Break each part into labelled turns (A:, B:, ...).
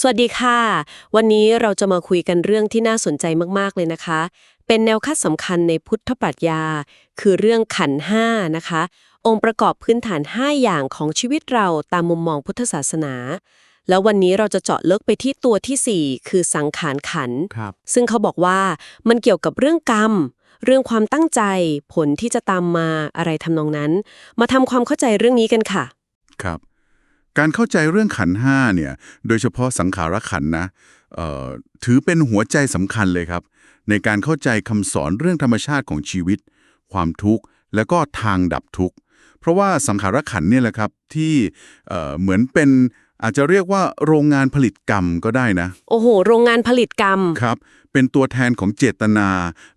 A: สวัสดีค่ะ วันนี้เราจะมาคุยกันเรื่องที่น่าสนใจมาก ๆ เลยนะคะ เป็นแนวคัดสำคัญในพุทธปรัชญา คือเรื่องขันธ์ห้านะคะ องค์ประกอบพื้นฐาน 5 อย่างของชีวิตเราตามมุมมองพุทธศาสนา แล้ววันนี้เราจะเจาะลึกไปที่ตัวทีสี่ 4 คือสังขารขันธ์
B: ครับ
A: ซึ่งเขาบอกว่ามันเกี่ยวกับเรื่องกรรม เรื่องความตั้งใจ ผลที่จะตามมาอะไรทำนองนั้น มาทำความเข้าใจเรื่องนี้กันค่ะ
B: ครับ การเข้าใจเรื่องขันธ์ห้าเนี่ย โดยเฉพาะสังขารขันธ์นะเอ่อถือเป็นหัวใจสำคัญเลยครับ ในการเข้าใจคำสอนเรื่องธรรมชาติของชีวิต ความทุกข์ แล้วก็ทางดับทุกข์ เพราะว่าสังขารขันธ์เนี่ยแหละครับที่เอ่อเหมือนเป็นอาจจะเรียกว่าโรงงานผลิตกรรมก็ได้นะ
A: โอ้โห โรงงานผลิตกรรม
B: ครับ เป็นตัวแทนของเจตนา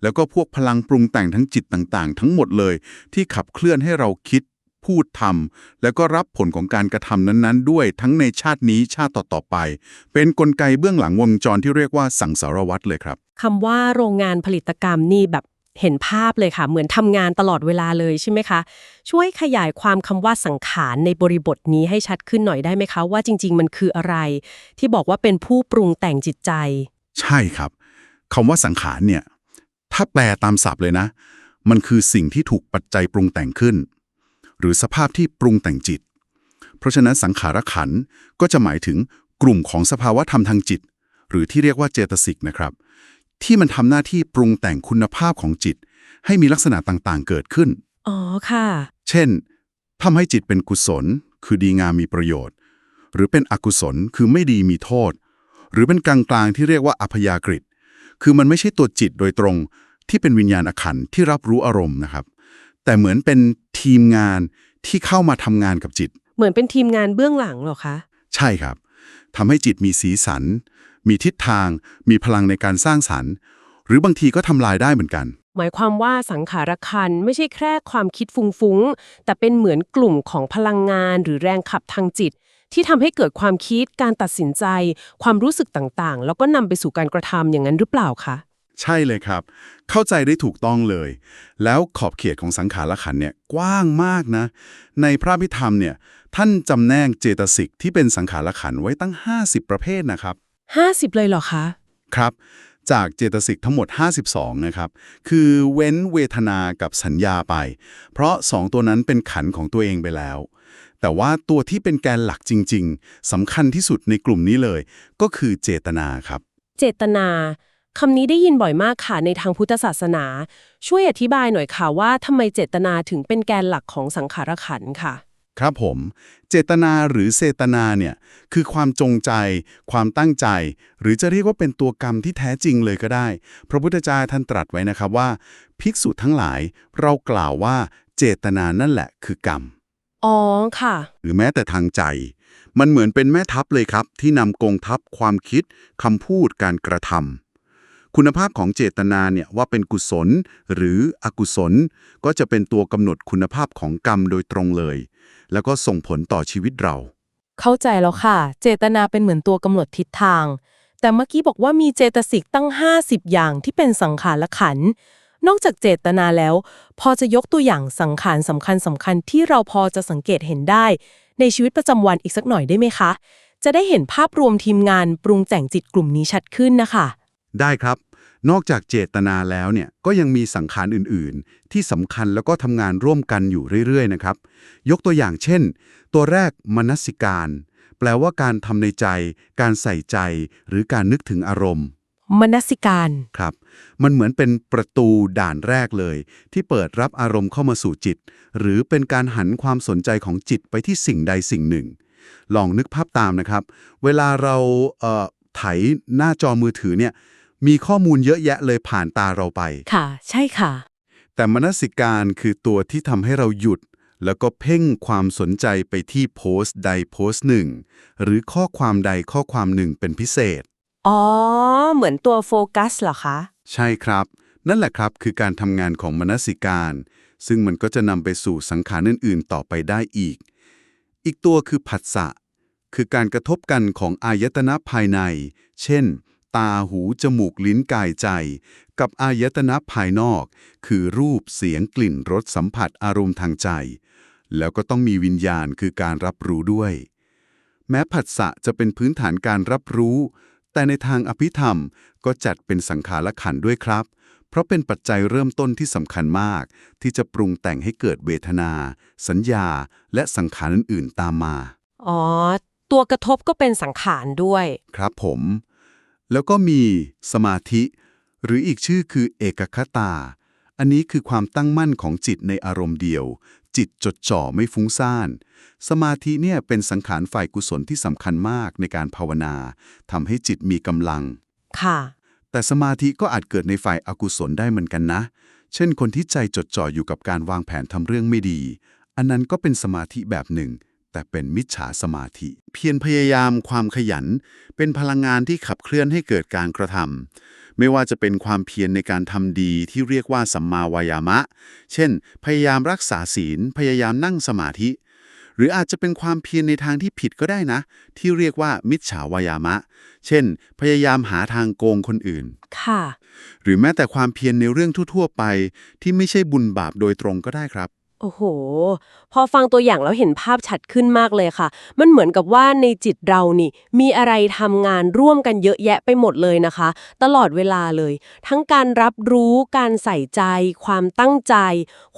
B: แล้วก็พวกพลังปรุงแต่งทั้งจิตต่างๆ ทั้งหมดเลย ที่ขับเคลื่อนให้เราคิด พูดทำแล้วก็รับผลของการกระทำนั้นๆ ด้วยทั้งในชาตินี้ชาติต่อๆไป เป็นกลไกเบื้องหลังวงจรที่เรียกว่าสังสารวัตรเลยครับ
A: คำว่าโรงงานผลิตกรรมนี่แบบเห็นภาพเลยค่ะ เหมือนทำงานตลอดเวลาเลยใช่ไหมคะ ช่วยขยายความคำว่าสังขารในบริบทนี้ให้ชัดขึ้นหน่อยได้ไหมคะ ว่าจริง ๆ มันคืออะไร ที่บอกว่าเป็นผู้ปรุงแต่งจิตใจ
B: ใช่ครับคำว่าสังขารเนี่ย ถ้าแปลตามศัพท์เลยนะ มันคือสิ่งที่ถูกปัจจัยปรุงแต่งขึ้น หรือสภาพที่ปรุงแต่งจิต เพราะฉะนั้นสังขารขันธ์ก็จะหมายถึงกลุ่มของสภาวะธรรมทางจิต หรือที่เรียกว่าเจตสิกนะครับ ที่มันทำหน้าที่ปรุงแต่งคุณภาพของจิต ให้มีลักษณะต่างๆ เกิดขึ้น
A: อ๋อค่ะ
B: เช่นทำให้จิตเป็นกุศล คือดีงามมีประโยชน์ หรือเป็นอกุศลคือไม่ดีมีโทษ หรือเป็นกลางๆที่เรียกว่าอัพยากฤิคือมันไม่ใช่ตัวจิตโดยตรงที่เป็นวิญญาณอขันธ์ที่รับรู้อารมณ์นะครับ แต่เหมือนเป็น ทีมงานที่เข้ามาทำงานกับจิต
A: เหมือนเป็นทีมงานเบื้องหลังเหรอคะ
B: ใช่ครับทำให้จิตมีสีสัน มีทิศทาง มีพลังในการสร้างสรรค์ หรือบางทีก็ทำลายได้เหมือนกัน
A: หมายความว่าสังขารคันไม่ใช่แค่ความคิดฟุ้งๆ แต่เป็นเหมือนกลุ่มของพลังงานหรือแรงขับทางจิต ที่ทำให้เกิดความคิดการตัดสินใจ ความรู้สึกต่างๆ แล้วก็นำไปสู่การกระทำอย่างนั้นหรือเปล่าคะ
B: ใช่เลยครับ เข้าใจได้ถูกต้องเลย แล้วขอบเขตของสังขารขันธ์เนี่ยกว้างมากนะ ในพระพิธรรมเนี่ยท่านจำแนกเจตสิกที่เป็นสังขารขันธ์ไว้ตั้ง 50 ประเภทนะครับ
A: 50 เลยเหรอคะ
B: ครับ จากเจตสิกทั้งหมด 52 นะครับ คือเว้นเวทนากับสัญญาไป เพราะ2ตัวนั้นเป็นขันธ์ของตัวเองไปแล้ว แต่ว่าตัวที่เป็นแกนหลักจริง ๆสำคัญที่สุดในกลุ่มนี้เลย ก็คือเจตนาครับ
A: เจตนา คำนี้ได้ยินบ่อยมากค่ะในทางพุทธศาสนา ช่วยอธิบายหน่อยค่ะว่าทำไมเจตนาถึงเป็นแกนหลักของสังขารขันธ์ค่ะ
B: ครับผม เจตนาหรือเจตนาเนี่ยคือความจงใจ ความตั้งใจ หรือจะเรียกว่าเป็นตัวกรรมที่แท้จริงเลยก็ได้ พระพุทธเจ้าท่านตรัสไว้นะครับว่า ภิกษุทั้งหลาย เรากล่าวว่าเจตนานั่นแหละคือกรรม
A: อ๋อค่ะ
B: หรือแม้แต่ทางใจ มันเหมือนเป็นแม่ทัพเลยครับ ที่นำกองทัพความคิดคำพูดการกระทำ คุณภาพของเจตนาเนี่ยว่าเป็นกุศลหรืออกุศล ก็จะเป็นตัวกำหนดคุณภาพของกรรมโดยตรงเลย แล้วก็ส่งผลต่อชีวิตเรา
C: เข้าใจแล้วค่ะ เจตนาเป็นเหมือนตัวกำหนดทิศทาง แต่เมื่อกี้บอกว่ามีเจตสิกตั้ง 50 อย่างที่เป็นสังขารขันธ์นอกจากเจตนาแล้ว พอจะยกตัวอย่างสังขารสำคัญสำคัญๆที่เราพอจะสังเกตเห็นได้ ในชีวิตประจำวันอีกสักหน่อยได้ไหมคะ จะได้เห็นภาพรวมทีมงานปรุงแต่งจิตกลุ่มนี้ชัดขึ้นนะคะ
B: ได้ครับ นอกจากเจตนาแล้วเนี่ยก็ยังมีสังขารอื่นๆ ที่สำคัญแล้วก็ทำงานร่วมกันอยู่เรื่อยๆนะครับ ยกตัวอย่างเช่น ตัวแรกมนสิการ แปลว่าการทำในใจ การใส่ใจ หรือการนึกถึงอารมณ์
C: มนสิการ
B: ครับ มันเหมือนเป็นประตูด่านแรกเลย ที่เปิดรับอารมณ์เข้ามาสู่จิต หรือเป็นการหันความสนใจของจิตไปที่สิ่งใดสิ่งหนึ่ง ลองนึกภาพตามนะครับ เวลาเราเอ่อไถหน้าจอมือถือเนี่ย มีข้อมูลเยอะแยะเลยผ่านตาเราไป
C: ค่ะ ใช่ค่ะ
B: แต่มนสิการคือตัวที่ทำให้เราหยุด แล้วก็เพ่งความสนใจไปที่โพสต์ใดโพสต์หนึ่ง หรือข้อความใดข้อความหนึ่งเป็นพิเศษ
A: อ๋อ เหมือนตัวโฟกัสเหรอคะ
B: ใช่ครับ นั่นแหละครับคือการทำงานของมนสิการ ซึ่งมันก็จะนำไปสู่สังขารอื่น ๆ ต่อไปได้อีก อีกตัวคือผัสสะคือการกระทบกันของอายตนะภายใน เช่น ตาหู จมูกลิ้นกายใจ กับอายตนะภายนอก คือรูปเสียงกลิ่นรสสัมผัสอารมณ์ทางใจ แล้วก็ต้องมีวิญญาณคือการรับรู้ด้วย แม้ผัสสะจะเป็นพื้นฐานการรับรู้ แต่ในทางอภิธรรมก็จัดเป็นสังขารขันธ์ด้วยครับ เพราะเป็นปัจจัยเริ่มต้นที่สำคัญมาก ที่จะปรุงแต่งให้เกิดเวทนา สัญญา และสังขารอื่นๆตามมา
A: อ๋อ ตัวกระทบก็เป็นสังขารด้วย
B: ครับผม แล้วก็มีสมาธิ หรืออีกชื่อคือเอกคตา อันนี้คือความตั้งมั่นของจิตในอารมณ์เดียว จิตจดจ่อไม่ฟุ้งซ่าน สมาธิเนี่ยเป็นสังขารฝ่ายกุศลที่สำคัญมากในการภาวนาทำให้จิตมีกำลัง
A: ค่ะ
B: แต่สมาธิก็อาจเกิดในฝ่ายอากุศลได้เหมือนกันนะ เช่นคนที่ใจจดจ่ออยู่กับการวางแผนทำเรื่องไม่ดี อันนั้นก็เป็นสมาธิแบบหนึ่ง แต่เป็นมิจฉาสมาธิ เพียรพยายามความขยัน เป็นพลังงานที่ขับเคลื่อนให้เกิดการกระทำไม่ว่าจะเป็นความเพียรในการทำดีที่เรียกว่าสัมมาวายามะ เช่น พยายามรักษาศีล พยายามนั่งสมาธิ หรืออาจจะเป็นความเพียรในทางที่ผิดก็ได้นะ ที่เรียกว่ามิจฉาวายามะ เช่น พยายามหาทางโกงคนอื่น
A: ค่ะ
B: หรือแม้แต่ความเพียรในเรื่องทั่วๆไป ที่ไม่ใช่บุญบาปโดยตรงก็ได้ครับ
A: โอ้โห พอฟังตัวอย่างแล้วเห็นภาพชัดขึ้นมากเลยค่ะ มันเหมือนกับว่าในจิตเรานี่ มีอะไรทำงานร่วมกันเยอะแยะไปหมดเลยนะคะ ตลอดเวลาเลย ทั้งการรับรู้ การใส่ใจ ความตั้งใจ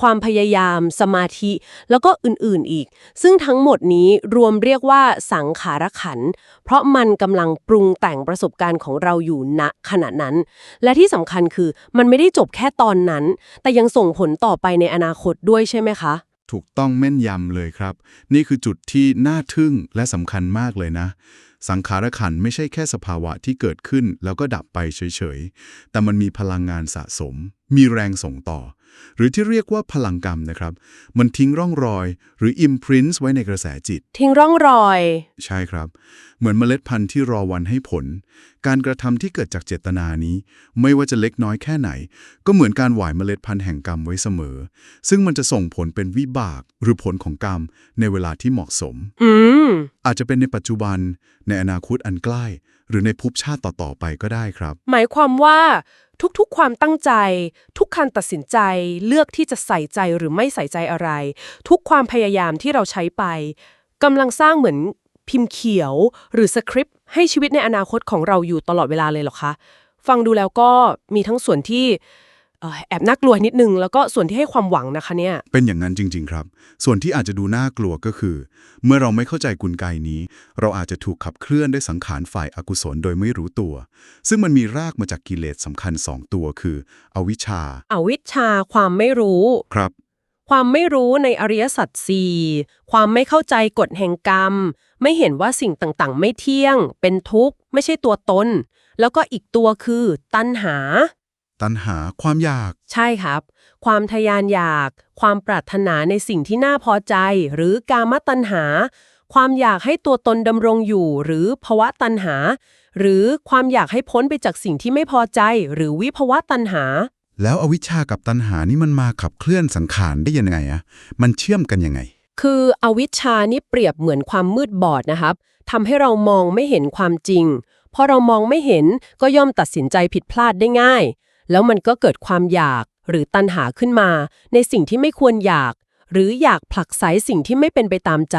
A: ความพยายาม สมาธิ แล้วก็อื่นๆอีก ซึ่งทั้งหมดนี้รวมเรียกว่าสังขารขัน เพราะมันกำลังปรุงแต่งประสบการณ์ของเราอยู่ณขณะนั้น และที่สำคัญคือมันไม่ได้จบแค่ตอนนั้น แต่ยังส่งผลต่อไปในอนาคตด้วยใช่ไหมคะ
D: ถูกต้องแม่นยำเลยครับ นี่คือจุดที่น่าทึ่งและสำคัญมากเลยนะ สังขารขันธ์ไม่ใช่แค่สภาวะที่เกิดขึ้นแล้วก็ดับไปเฉยๆ แต่มันมีพลังงานสะสม มีแรงส่งต่อ หรือที่เรียกว่าพลังกรรมนะครับ มันทิ้งร่องรอย หรือ imprint ไว้ในกระแสจิต
A: ทิ้งร่องรอย
D: ใช่ครับ เหมือนเมล็ดพันธุ์ที่รอวันให้ผล การกระทำที่เกิดจากเจตนานี้ ไม่ว่าจะเล็กน้อยแค่ไหน ก็เหมือนการหว่ายเมล็ดพันธุ์แห่งกรรมไว้เสมอ ซึ่งมันจะส่งผลเป็นวิบากหรือผลของกรรมในเวลาที่เหมาะสม
A: อืม
D: อาจจะเป็นในปัจจุบัน ในอนาคตอันใกล้ หรือในภพชาติต่อๆไปก็ได้ครับ
C: หมายความว่าทุกๆ ความตั้งใจ ทุกการตัดสินใจเลือกที่จะใส่ใจหรือไม่ใส่ใจอะไร ทุกความพยายามที่เราใช้ไปกำลังสร้างเหมือน พิมพ์เขียว หรือสคริปต์ให้ชีวิตในอนาคตของเราอยู่ตลอดเวลาเลยเหรอคะ ฟังดูแล้วก็มีทั้งส่วนที่เอ่อแอบน่ากลัวนิดนึง แล้วก็ส่วนที่ให้ความหวังนะคะเนี่ย
D: เป็นอย่างนั้นจริง ๆ ครับ ส่วนที่อาจจะดูน่ากลัวก็คือ เมื่อเราไม่เข้าใจกลไกนี้ เราอาจจะถูกขับเคลื่อนด้วยสังขารฝ่ายอากุศลโดยไม่รู้ตัว ซึ่งมันมีรากมาจากกิเลสสำคัญสองตัวคือ อวิชชา
A: อวิชชาความไม่รู้
D: ครับ
A: ความไม่รู้ในอริยสัจสี่ความไม่เข้าใจกฎแห่งกรรม ไม่เห็นว่าสิ่งต่างๆ ไม่เที่ยง เป็นทุกข์ ไม่ใช่ตัวตน แล้วก็อีกตัวคือ ตัณหา
D: ตัณหาความอยาก
A: ใช่ครับ ความทยานอยาก ความปรารถนาในสิ่งที่น่าพอใจ หรือกามตัณหา ความอยากให้ตัวตนดำรงอยู่ หรือภวะตัณหา หรือความอยากให้พ้นไปจากสิ่งที่ไม่พอใจ หรือวิภวะตัณหา
D: แล้วอวิชชากับตัณหานี่มันมาขับเคลื่อนสังขารได้ยังไงอะมันเชื่อมกันยังไง
A: คืออวิชชานี่เปรียบเหมือนความมืดบอดนะครับทำให้เรามองไม่เห็นความจริง พอเรามองไม่เห็นก็ย่อมตัดสินใจผิดพลาดได้ง่าย แล้วมันก็เกิดความอยากหรือตัณหาขึ้นมา ในสิ่งที่ไม่ควรอยาก หรืออยากผลักไสสิ่งที่ไม่เป็นไปตามใจ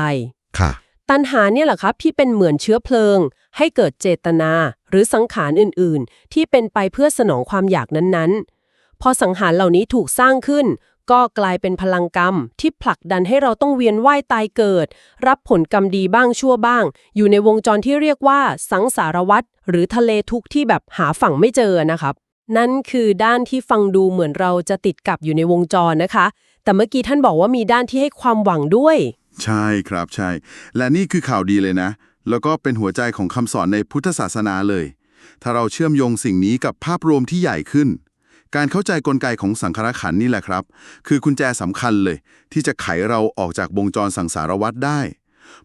D: ค่ะ
A: ตัณหาเนี่ยแหละครับที่เป็นเหมือนเชื้อเพลิง ให้เกิดเจตนา หรือสังขารอื่นๆ ที่เป็นไปเพื่อสนองความอยากนั้นๆ พอสังหารเหล่านี้ถูกสร้างขึ้น ก็กลายเป็นพลังกรรม ที่ผลักดันให้เราต้องเวียนว่ายตายเกิด รับผลกรรมดีบ้างชั่วบ้าง อยู่ในวงจรที่เรียกว่าสังสารวัฏหรือทะเลทุกข์ที่แบบหาฝั่งไม่เจอนะครับ นั่นคือด้านที่ฟังดูเหมือนเราจะติดกับอยู่ในวงจรนะคะ แต่เมื่อกี้ท่านบอกว่ามีด้านที่ให้ความหวังด้วย
B: ใช่ครับใช่ และนี่คือข่าวดีเลยนะ แล้วก็เป็นหัวใจของคำสอนในพุทธศาสนาเลย ถ้าเราเชื่อมโยงสิ่งนี้กับภาพรวมที่ใหญ่ขึ้น การเข้าใจกลไกของสังขารขันนี่แหละครับ คือกุญแจสำคัญเลย ที่จะไขเราออกจากวงจรสังสารวัฏได้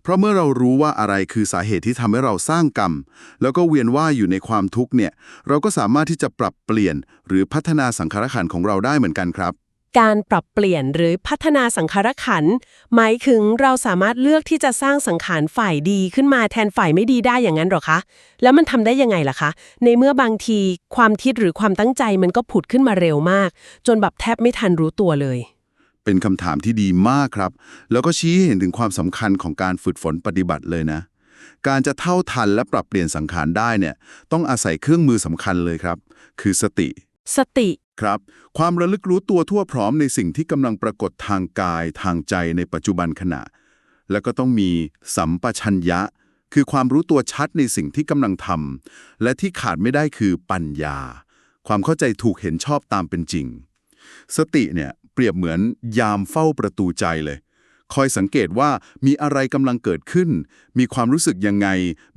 B: เพราะเมื่อเรารู้ว่าอะไรคือสาเหตุที่ทำให้เราสร้างกรรม แล้วก็เวียนว่ายอยู่ในความทุกข์เนี่ย เราก็สามารถที่จะปรับเปลี่ยนหรือพัฒนาสังขารขันของเราได้เหมือนกันครับ
A: การปรับเปลี่ยนหรือพัฒนาสังขารขันธ์หมายถึงเราสามารถเลือกที่จะสร้างสังขารฝ่ายดีขึ้นมาแทนฝ่ายไม่ดีได้อย่างนั้นหรอคะ แล้วมันทำได้ยังไงล่ะคะ ในเมื่อบางทีความคิดหรือความตั้งใจมันก็ผุดขึ้นมาเร็วมาก จนแบบแทบไม่ทันรู้ตัวเลย
B: เป็นคำถามที่ดีมากครับ แล้วก็ชี้ให้เห็นถึงความสำคัญของการฝึกฝนปฏิบัติเลยนะ การจะเท่าทันและปรับเปลี่ยนสังขารได้เนี่ย ต้องอาศัยเครื่องมือสำคัญเลยครับ คือสติ
C: สติ
B: ครับ ความระลึกรู้ตัวทั่วพร้อมในสิ่งที่กำลังปรากฏทางกายทางใจในปัจจุบันขณะ แล้วก็ต้องมีสัมปชัญญะ คือความรู้ตัวชัดในสิ่งที่กำลังทำและที่ขาดไม่ได้คือปัญญา ความเข้าใจถูกเห็นชอบตามเป็นจริง สติเนี่ยเปรียบเหมือนยามเฝ้าประตูใจเลย คอยสังเกตว่ามีอะไรกำลังเกิดขึ้น มีความรู้สึกยังไง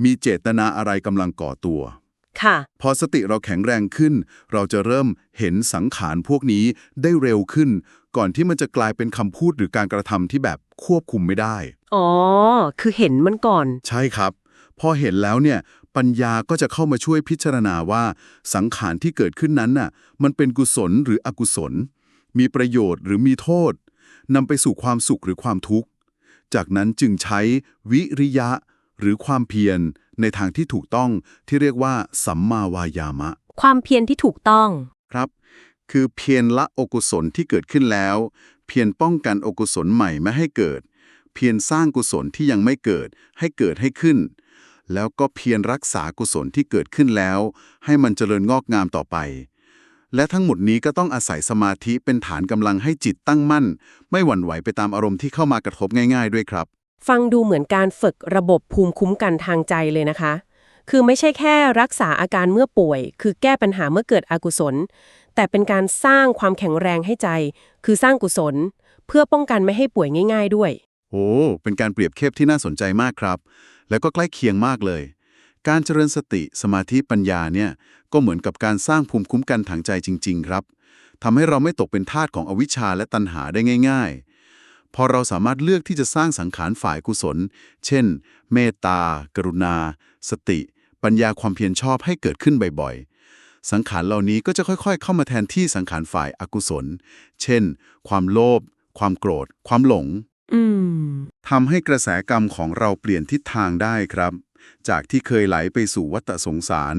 B: มีเจตนาอะไรกำลังก่อตัว
A: ค่ะ
B: พอสติเราแข็งแรงขึ้น เราจะเริ่มเห็นสังขารพวกนี้ได้เร็วขึ้น ก่อนที่มันจะกลายเป็นคำพูดหรือการกระทำที่แบบควบคุมไม่ได้
A: อ๋อ คือเห็นมันก่อน
B: ใช่ครับ พอเห็นแล้วเนี่ย ปัญญาก็จะเข้ามาช่วยพิจารณาว่า สังขารที่เกิดขึ้นนั้นน่ะ มันเป็นกุศลหรืออกุศล มีประโยชน์หรือมีโทษนำไปสู่ความสุขหรือความทุกข์ จากนั้นจึงใช้วิริยะ หรือความเพียรในทางที่ถูกต้องที่เรียกว่า สัมมาวายามะ
A: ความเพียรที่ถูกต้อง
B: ครับ คือเพียรละอกุศลที่เกิดขึ้นแล้ว เพียรป้องกันอกุศลใหม่ไม่ให้เกิด เพียรสร้างกุศลที่ยังไม่เกิด ให้เกิดให้ขึ้น แล้วก็เพียรรักษากุศลที่เกิดขึ้นแล้ว ให้มันเจริญงอกงามต่อไป และทั้งหมดนี้ก็ต้องอาศัยสมาธิเป็นฐานกำลังให้จิตตั้งมั่น ไม่หวั่นไหวไปตามอารมณ์ที่เข้ามากระทบง่าย ๆ ด้วยครับ
A: ฟังดูเหมือนการฝึกระบบภูมิคุ้มกันทางใจเลยนะคะ คือไม่ใช่แค่รักษาอาการเมื่อป่วย คือแก้ปัญหาเมื่อเกิดอกุศล แต่เป็นการสร้างความแข็งแรงให้ใจ คือสร้างกุศล เพื่อป้องกันไม่ให้ป่วยง่าย ๆ ด้วย
B: โอ้ เป็นการเปรียบเทียบที่น่าสนใจมากครับ แล้วก็ใกล้เคียงมากเลย การเจริญสติสมาธิปัญญาเนี่ยก็เหมือนกับการสร้างภูมิคุ้มกันทางใจจริง ๆ ครับทำให้เราไม่ตกเป็นทาสของอวิชชาและตัณหาได้ง่าย ๆ พอเราสามารถเลือกที่จะสร้างสังขารฝ่ายกุศล เช่น เมตตา กรุณา สติ ปัญญาความเพียรชอบให้เกิดขึ้นบ่อยๆ สังขารเหล่านี้ก็จะค่อยๆ เข้ามาแทนที่สังขารฝ่ายอกุศล เช่น ความโลภ ความโกรธ ความหลง
A: อืม
B: ทำให้กระแสกรรมของเราเปลี่ยนทิศทางได้ครับ จากที่เคยไหลไปสู่วัฏสงสาร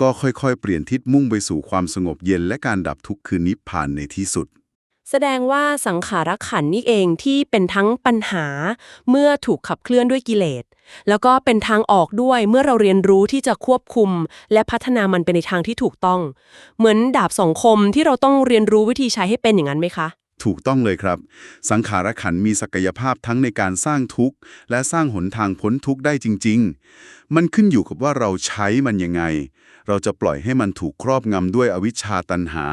B: ก็ค่อยๆ เปลี่ยนทิศมุ่งไปสู่ความสงบเย็นและการดับทุกข์คือนิพพานในที่สุด
A: แสดงว่าสังขารขันนี่เองที่เป็นทั้งปัญหา เมื่อถูกขับเคลื่อนด้วยกิเลส แล้วก็เป็นทางออกด้วยเมื่อเราเรียนรู้ที่จะควบคุม และพัฒนามันไปในทางที่ถูกต้อง เหมือนดาบสองคมที่เราต้องเรียนรู้วิธีใช้ให้เป็นอย่างนั้นไหมคะ
B: ถูกต้องเลยครับ สังขารขันมีศักยภาพทั้งในการสร้างทุกข์ และสร้างหนทางพ้นทุกข์ได้จริง ๆ มันขึ้นอยู่กับว่าเราใช้มันยังไง เราจะปล่อยให้มันถูกครอบงำด้วยอวิชชาตันหา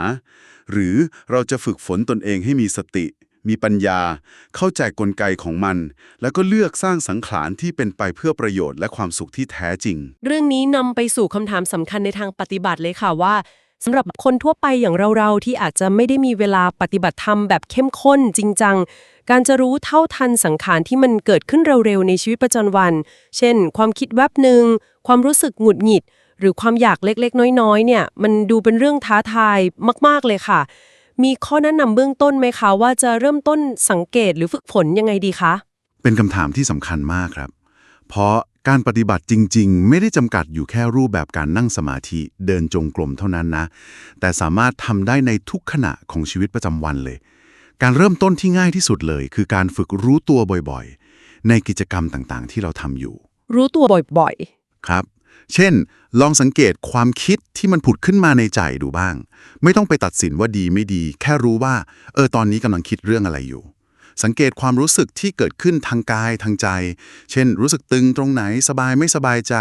B: หรือเราจะฝึกฝนตนเองให้มีสติ มีปัญญา เข้าใจกลไกของมัน แล้วก็เลือกสร้างสังขารที่เป็นไปเพื่อประโยชน์และความสุขที่แท้จริง
A: เรื่องนี้นำไปสู่คำถามสำคัญในทางปฏิบัติเลยค่ะว่าสำหรับคนทั่วไปอย่างเราๆที่อาจจะไม่ได้มีเวลาปฏิบัติธรรมแบบเข้มข้นจริงจังการจะรู้เท่าทันสังขารที่มันเกิดขึ้นเร็วๆในชีวิตประจำวัน เช่น ความคิดแวบหนึ่ง ความรู้สึกหงุดหงิด หรือความอยากเล็กๆ น้อยๆ เนี่ย มันดูเป็นเรื่องท้าทายมากๆเลยค่ะ มีข้อแนะนำเบื้องต้นไหมคะ ว่าจะเริ่มต้นสังเกตหรือฝึกฝนยังไงดีคะ
B: เป็นคำถามที่สำคัญมากครับ เพราะการปฏิบัติจริง ๆ ไม่ได้จำกัดอยู่แค่รูปแบบการนั่งสมาธิเดินจงกรมเท่านั้นนะ แต่สามารถทำได้ในทุกขณะของชีวิตประจำวันเลย การเริ่มต้นที่ง่ายที่สุดเลย คือการฝึกรู้ตัวบ่อยๆ ในกิจกรรมต่างๆ ที่เราทำอยู่
A: รู้ตัวบ่อย
B: ครับ เช่น ลองสังเกตความคิดที่มันผุดขึ้นมาในใจดูบ้าง ไม่ต้องไปตัดสินว่าดีไม่ดี แค่รู้ว่า เออตอนนี้กำลังคิดเรื่องอะไรอยู่ สังเกตความรู้สึกที่เกิดขึ้นทางกายทางใจ เช่น รู้สึกตึงตรงไหนสบายไม่สบายใจ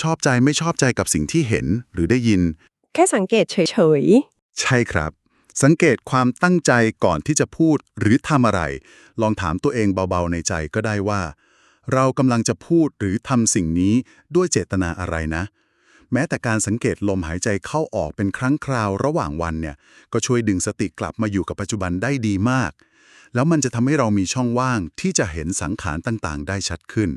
B: ชอบใจไม่ชอบใจกับสิ่งที่เห็นหรือได้ยิน
A: ๆแค่สังเกตเฉย
B: ใช่ครับ สังเกตความตั้งใจก่อนที่จะพูดหรือทำอะไร ลองถามตัวเองเบาๆในใจก็ได้ว่า เรากำลังจะพูดหรือทำสิ่งนี้ด้วยเจตนาอะไรนะ แม้แต่การสังเกตลมหายใจเข้าออกเป็นครั้งคราวระหว่างวันเนี่ย ก็ช่วยดึงสติกลับมาอยู่กับปัจจุบันได้ดีมาก แล้วมันจะทำให้เรามีช่องว่างที่จะเห็นสังขารต่างๆ ได้ชัดขึ้น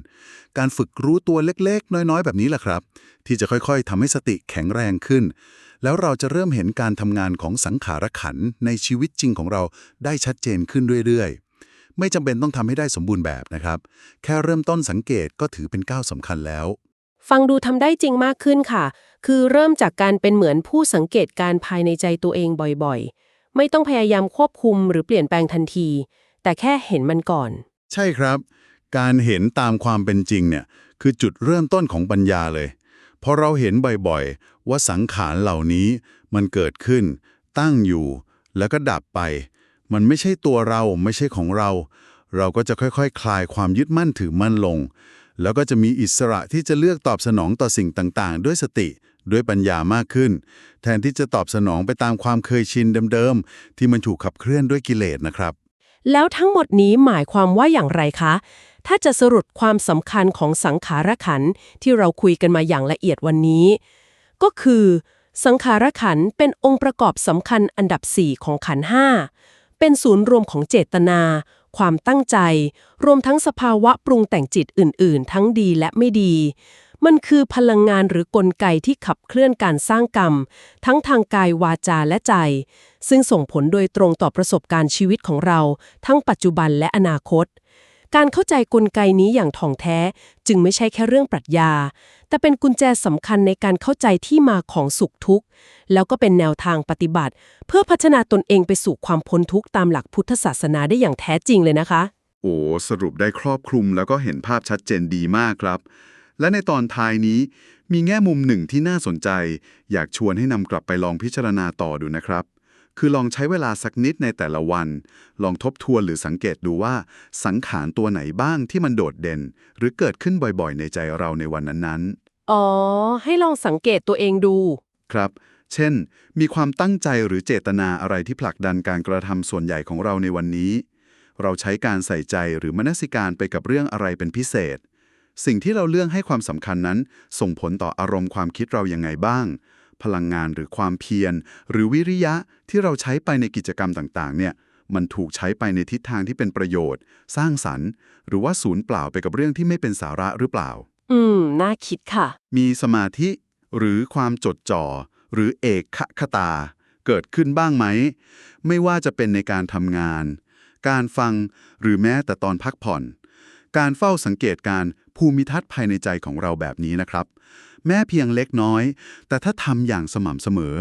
B: การฝึกรู้ตัวเล็ก ๆ น้อยๆ แบบนี้แหละครับ ที่จะค่อยๆทำให้สติแข็งแรงขึ้น แล้วเราจะเริ่มเห็นการทำงานของสังขารขันในชีวิตจริงของเราได้ชัดเจนขึ้นเรื่อยๆ ไม่จำเป็นต้องทำให้ได้สมบูรณ์แบบนะครับ แค่เริ่มต้นสังเกตก็ถือเป็นก้าวสำคัญแล้ว
A: ๆฟังดูทำได้จริงมากขึ้นค่ะ คือเริ่มจากการเป็นเหมือนผู้สังเกตการภายในใจตัวเองบ่อยๆ ไม่ต้องพยายามควบคุมหรือเปลี่ยนแปลงทันที แต่แค่เห็นมันก่อน
B: ใช่ครับ การเห็นตามความเป็นจริงเนี่ย
E: คือจุดเริ่มต้นของปัญญาเลยเพราะเราเห็นบ่อยๆ ว่าสังขารเหล่านี้มันเกิดขึ้น ตั้งอยู่ แล้วก็ดับไป มันไม่ใช่ตัวเราไม่ใช่ของเรา เราก็จะค่อยๆคคลายความยึดมั่นถือมั่นลง แล้วก็จะมีอิสระที่จะเลือกตอบสนองต่อสิ่งต่างๆ ด้วยสติด้วยปัญญามากขึ้น แทนที่จะตอบสนองไปตามความเคยชินเดิมๆ ที่มันถูกขับเคลื่อนด้วยกิเลสนะครับ
A: แล้วทั้งหมดนี้หมายความว่าอย่างไรคะ ถ้าจะสรุปความสำคัญของสังขารขันที่เราคุยกันมาอย่างละเอียดวันนี้ ก็คือ สังขารขันเป็นองค์ประกอบสำคัญอันดับ 4 ของขันห้า เป็นศูนย์รวมของเจตนา ความตั้งใจ รวมทั้งสภาวะปรุงแต่งจิตอื่น ๆ ทั้งดีและไม่ดี มันคือพลังงานหรือกลไกที่ขับเคลื่อนการสร้างกรรม ทั้งทางกายวาจาและใจ ซึ่งส่งผลโดยตรงต่อประสบการณ์ชีวิตของเรา ทั้งปัจจุบันและอนาคต การเข้าใจกลไกนี้อย่างถ่องแท้จึงไม่ใช่แค่เรื่องปรัชญา แต่เป็นกุญแจสำคัญในการเข้าใจที่มาของสุขทุกข์ แล้วก็เป็นแนวทางปฏิบัติ เพื่อพัฒนาตนเองไปสู่ความพ้นทุกข์ตามหลักพุทธศาสนาได้อย่างแท้จริงเลยนะคะ
B: โอ้สรุปได้ครอบคลุมแล้วก็เห็นภาพชัดเจนดีมากครับ และในตอนท้ายนี้ มีแง่มุมหนึ่งที่น่าสนใจ อยากชวนให้นำกลับไปลองพิจารณาต่อดูนะครับ คือลองใช้เวลาสักนิดในแต่ละวัน ลองทบทวนหรือสังเกตดูว่า สังขารตัวไหนบ้างที่มันโดดเด่น หรือเกิดขึ้นบ่อยๆ ในใจเราในวันนั้นๆ
A: อ๋อ ให้ลองสังเกตตัวเองดู
B: ครับ เช่น มีความตั้งใจหรือเจตนาอะไรที่ผลักดันการกระทำส่วนใหญ่ของเราในวันนี้ เราใช้การใส่ใจหรือมนสิการไปกับเรื่องอะไรเป็นพิเศษ สิ่งที่เราเลือกให้ความสำคัญนั้น ส่งผลต่ออารมณ์ความคิดเรายังไงบ้าง พลังงานหรือความเพียร หรือวิริยะที่เราใช้ไปในกิจกรรมต่างๆ เนี่ยมันถูกใช้ไปในทิศทางที่เป็นประโยชน์ สร้างสรรค์ หรือว่าศูนย์เปล่าไปกับเรื่องที่ไม่เป็นสาระหรือเปล่า
A: อืม น่าคิดค่ะ
B: มีสมาธิ หรือความจดจ่อ หรือเอกคตา เกิดขึ้นบ้างไหม ไม่ว่าจะเป็นในการทำงาน การฟังหรือแม้แต่ตอนพักผ่อน การเฝ้าสังเกตการภูมิทัศน์ภายในใจของเราแบบนี้นะครับ แม้เพียงเล็กน้อย แต่ถ้าทำอย่างสม่ำเสมอ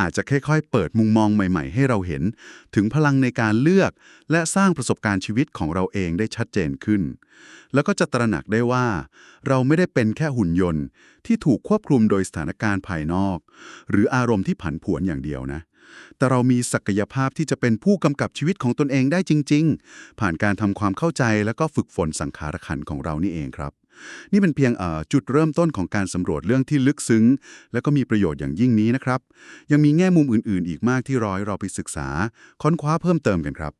B: อาจจะค่อยๆ เปิดมุมมองใหม่ๆ ให้เราเห็น ถึงพลังในการเลือก และสร้างประสบการณ์ชีวิตของเราเองได้ชัดเจนขึ้น แล้วก็จะตระหนักได้ว่า เราไม่ได้เป็นแค่หุ่นยนต์ ที่ถูกควบคุมโดยสถานการณ์ภายนอก หรืออารมณ์ที่ผันผวนอย่างเดียวนะแต่เรามีศักยภาพที่จะเป็นผู้กำกับชีวิตของตนเองได้จริง ๆ ผ่านการทำความเข้าใจแล้วก็ฝึกฝนสังขารขันของเรานี่เองครับ นี่เป็นเพียงจุดเริ่มต้นของการสำรวจเรื่องที่ลึกซึ้ง และก็มีประโยชน์อย่างยิ่งนี้นะครับ ยังมีแง่มุมอื่นๆ อีกมากที่รอให้เราไปศึกษา ค้นคว้าเพิ่มเติมกันครับ